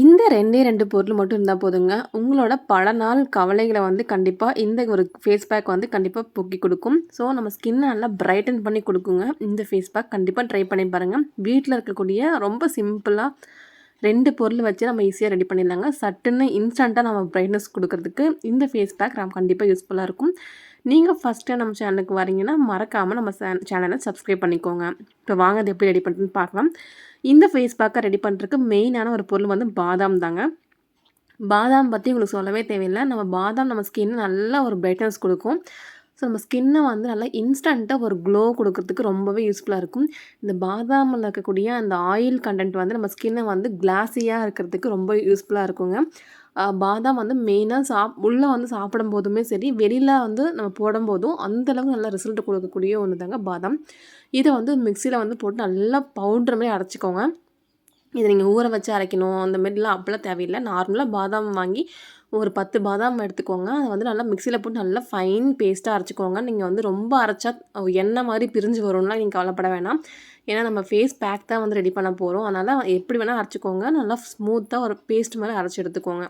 இந்த ரெண்டே ரெண்டு பொருள் மட்டும் இருந்தால் போதுங்க. உங்களோட பல நாள் கவலைகளை வந்து கண்டிப்பாக இந்த ஒரு ஃபேஸ் பேக் வந்து கண்டிப்பாக போக்கி கொடுக்கும். ஸோ நம்ம ஸ்கின்னை நல்லா பிரைட்டன் பண்ணி கொடுக்குங்க. இந்த ஃபேஸ் பேக் கண்டிப்பாக ட்ரை பண்ணி பாருங்கள் வீட்டில் இருக்கக்கூடிய ரொம்ப சிம்பிளாக ரெண்டு பொருள் வச்சு நம்ம ஈஸியாக ரெடி பண்ணிடலாங்க. சட்டுன்னு இன்ஸ்டண்ட்டாக நம்ம பிரைட்னஸ் கொடுக்கறதுக்கு இந்த ஃபேஸ் பேக் நம்ம கண்டிப்பாக யூஸ்ஃபுல்லாக இருக்கும். நீங்கள் ஃபஸ்ட்டு நம்ம சேனலுக்கு வரீங்கன்னா மறக்காமல் நம்ம சேனலை சப்ஸ்கிரைப் பண்ணிக்கோங்க. இப்போ வாங்க அது எப்படி ரெடி பண்ணுறதுன்னு பார்க்கலாம். இந்த ஃபேஸ் பேக்கை ரெடி பண்ணுறதுக்கு மெயினான ஒரு பொருள் வந்து பாதாம் தாங்க. பாதாம் பற்றி உங்களுக்கு சொல்லவே தேவையில்லை. நம்ம பாதாம் நம்ம ஸ்கின் நல்லா ஒரு பிரைட்னஸ் கொடுக்கும். ஸோ நம்ம ஸ்கின்னை வந்து நல்லா இன்ஸ்டண்ட்டாக ஒரு க்ளோ கொடுக்கறதுக்கு ரொம்பவே யூஸ்ஃபுல்லாக இருக்கும். இந்த பாதாமில் இருக்கக்கூடிய அந்த ஆயில் கண்டென்ட் வந்து நம்ம ஸ்கின்னை வந்து கிளாஸியாக இருக்கிறதுக்கு ரொம்ப யூஸ்ஃபுல்லாக இருக்குங்க. பாதாம் வந்து மெயினாக சாப் உள்ளே வந்து சாப்பிடும் போதுமே சரி வெளியில் வந்து நம்ம போடும்போதும் அந்தளவுக்கு நல்லா ரிசல்ட் கொடுக்கக்கூடிய ஒன்று தாங்க பாதாம். இதை வந்து மிக்சியில் வந்து போட்டு நல்லா பவுட்ரு மாதிரி அரைச்சிக்கோங்க. இதை நீங்கள் ஊற வச்சு அரைக்கணும் அந்த மாதிரிலாம் அப்படிலாம் தேவையில்லை. நார்மலாக பாதாம் வாங்கி ஒரு பத்து பாதாம் எடுத்துக்கோங்க. அதை வந்து நல்லா மிக்சியில் போட்டு நல்லா ஃபைன் பேஸ்ட்டாக அரைச்சிக்கோங்க. நீங்கள் வந்து ரொம்ப அரைச்சா எண்ணெய் மாதிரி பிரிஞ்சு வரும்லாம் நீங்கள் கவலைப்பட வேணாம். ஏன்னா நம்ம ஃபேஸ் பேக் தான் வந்து ரெடி பண்ண போகிறோம் அதனால் எப்படி வேணால் அரைச்சிக்கோங்க. நல்லா ஸ்மூத்தாக ஒரு பேஸ்ட் மாதிரி அரைச்சி எடுத்துக்கோங்க.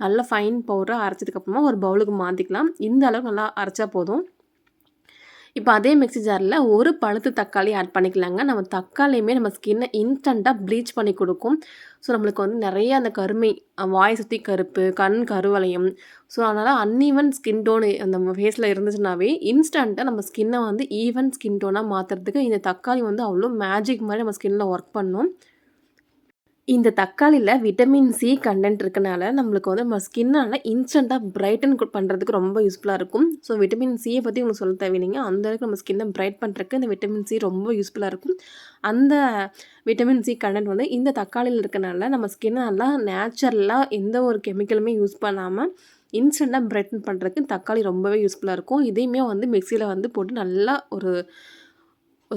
நல்லா ஃபைன் பவுடராக அரைச்சதுக்கப்புறமா ஒரு பவுலுக்கு மாற்றிக்கலாம் இந்த அளவுக்கு நல்லா அரைச்சா போதும். இப்போ அதே மிக்சி ஜாரில் ஒரு பழுத்து தக்காளி ஆட் பண்ணிக்கலாங்க. நம்ம தக்காளியுமே நம்ம ஸ்கின்னை இன்ஸ்டண்ட்டாக ப்ளீச் பண்ணி கொடுக்கும். ஸோ நம்மளுக்கு வந்து நிறைய அந்த கருமை வாய் சுற்றி கருப்பு கண் கருவளையம். ஸோ அதனால் அன்ஈவன் ஸ்கின் டோன் அந்த ஃபேஸில் இருந்துச்சுனாவே இன்ஸ்டண்ட்டாக நம்ம ஸ்கின்னை வந்து ஈவன் ஸ்கின் டோனாக மாற்றுறதுக்கு இந்த தக்காளி வந்து அவ்வளோ மேஜிக் மாதிரி நம்ம ஸ்கின்னில் ஒர்க் பண்ணும். இந்த தக்காளியில் விட்டமின் சி கண்டென்ட் இருக்கனால நம்மளுக்கு வந்து நம்ம ஸ்கின்னால் இன்ஸ்டண்ட்டாக பிரைட்டன் பண்ணுறதுக்கு ரொம்ப யூஸ்ஃபுல்லாக இருக்கும். ஸோ விட்டமின் சியை பற்றி உங்களுக்கு சொல்ல தேவையில்லைங்க. அந்த அளவுக்கு நம்ம ஸ்கின்னை பிரைட் பண்ணுறதுக்கு இந்த விட்டமின் சி ரொம்ப யூஸ்ஃபுல்லாக இருக்கும். அந்த விட்டமின் சி கண்டென்ட் வந்து இந்த தக்காளியில் இருக்கனால நம்ம ஸ்கின்னை நல்லா நேச்சுரலாக எந்த ஒரு கெமிக்கலுமே யூஸ் பண்ணாமல் இன்ஸ்டண்ட்டாக பிரைட்டன் பண்ணுறதுக்கு தக்காளி ரொம்பவே யூஸ்ஃபுல்லாக இருக்கும். இதையுமே வந்து மிக்சியில் வந்து போட்டு நல்லா ஒரு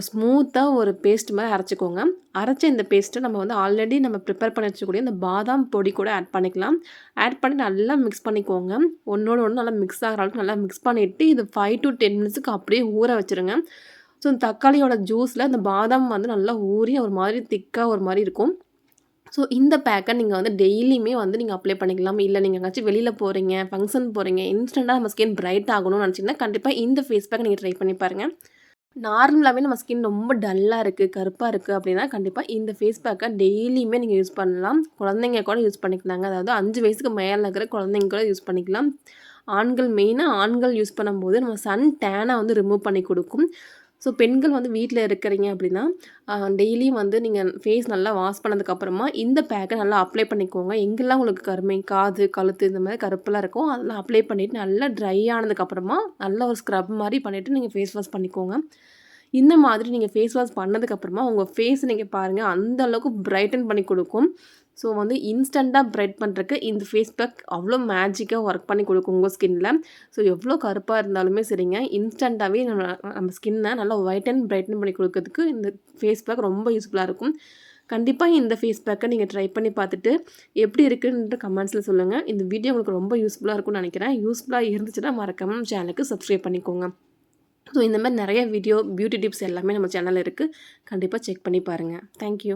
ஸ்மூத்தாக ஒரு பேஸ்ட் மாதிரி அரைச்சிக்கோங்க. அரைச்ச இந்த பேஸ்ட்டை நம்ம வந்து ஆல்ரெடி நம்ம ப்ரிப்பேர் பண்ணி வச்சக்கூடிய இந்த பாதாம் பொடி கூட ஆட் பண்ணிக்கலாம். ஆட் பண்ணி நல்லா மிக்ஸ் பண்ணிக்கோங்க. ஒன்றோட ஒன்று நல்லா மிக்ஸ் ஆகிற அளவுக்கு நல்லா மிக்ஸ் பண்ணிவிட்டு இது ஃபைவ் டு டென் மினிட்ஸுக்கு அப்படியே ஊற வச்சுருங்க. ஸோ இந்த தக்காளியோட ஜூஸில் இந்த பாதாம் வந்து நல்லா ஊறி ஒரு மாதிரி திக்காக ஒரு மாதிரி இருக்கும். ஸோ இந்த பேக்கை நீங்கள் வந்து டெய்லியுமே வந்து நீங்கள் அப்ளை பண்ணிக்கலாம். இல்லை நீங்கள் எங்காச்சும் வெளியில் போகிறீங்க ஃபங்க்ஷன் போகிறீங்க இன்ஸ்டண்ட்டாக நம்ம ஸ்கின் பிரைட் ஆகணும்னு நினச்சிங்கன்னா கண்டிப்பாக இந்த ஃபேஸ் பேக் நீங்கள் ட்ரை பண்ணி பாருங்கள் நார்மலாகவே நம்ம ஸ்கின் ரொம்ப டல்லாக இருக்குது கருப்பாக இருக்குது அப்படின்னா கண்டிப்பாக இந்த ஃபேஸ் பேக்கை டெய்லியுமே நீங்கள் யூஸ் பண்ணலாம். குழந்தைங்க கூட யூஸ் பண்ணிக்கலாங்க. அதாவது அஞ்சு வயசுக்கு மேலே இருக்கிற குழந்தைங்க கூட யூஸ் பண்ணிக்கலாம். ஆண்கள் மெயினாக ஆண்கள் யூஸ் பண்ணும்போது நம்ம சன் டேனை வந்து ரிமூவ் பண்ணி கொடுக்கும். ஸோ பெண்கள் வந்து வீட்டில் இருக்கிறீங்க அப்படின்னா டெய்லியும் வந்து நீங்கள் ஃபேஸ் நல்லா வாஷ் பண்ணதுக்கப்புறமா இந்த பேக்கை நல்லா அப்ளை பண்ணிக்கோங்க. எங்கெல்லாம் உங்களுக்கு கருமை காது கழுத்து இந்த மாதிரி கருப்பெல்லாம் இருக்கும் அதெல்லாம் அப்ளை பண்ணிவிட்டு நல்லா ட்ரை ஆனதுக்கப்புறமா நல்ல ஒரு ஸ்க்ரப் மாதிரி பண்ணிவிட்டு நீங்கள் ஃபேஸ் வாஷ் பண்ணிக்கோங்க. இந்த மாதிரி நீங்கள் ஃபேஸ் வாஷ் பண்ணதுக்கப்புறமா உங்கள் ஃபேஸ் நீங்கள் பாருங்கள் அந்த அளவுக்கு பிரைட்டன் பண்ணி கொடுக்கும். ஸோ வந்து இன்ஸ்டண்ட்டாக பிரைட் பண்ணுறக்கு இந்த ஃபேஸ் பேக் அவ்வளோ மேஜிக்காக ஒர்க் பண்ணி கொடுக்கும் உங்கள் ஸ்கின்னில் ஸோ எவ்வளோ கருப்பாக இருந்தாலுமே சரிங்க. இன்ஸ்டண்ட்டாகவே நம்ம நம்ம ஸ்கின்னை நல்லா ஒயிட் அண்ட் பிரைட்டன் பண்ணி கொடுக்கறதுக்கு இந்த ஃபேஸ் பேக் ரொம்ப யூஸ்ஃபுல்லாக இருக்கும். கண்டிப்பாக இந்த ஃபேஸ் பேக்கை நீங்கள் ட்ரை பண்ணி பார்த்துட்டு எப்படி இருக்குன்ற கமெண்ட்ஸில் சொல்லுங்கள் இந்த வீடியோ உங்களுக்கு ரொம்ப யூஸ்ஃபுல்லாக இருக்கும்னு நினைக்கிறேன். யூஸ்ஃபுல்லாக இருந்துச்சுன்னா மறக்காமல் சேனலுக்கு சப்ஸ்கிரைப் பண்ணிக்கோங்க. ஸோ இந்த மாதிரி நிறைய வீடியோ பியூட்டி டிப்ஸ் எல்லாமே நம்ம சேனலில் இருக்குது கண்டிப்பாக செக் பண்ணி பாருங்கள் தேங்க்யூ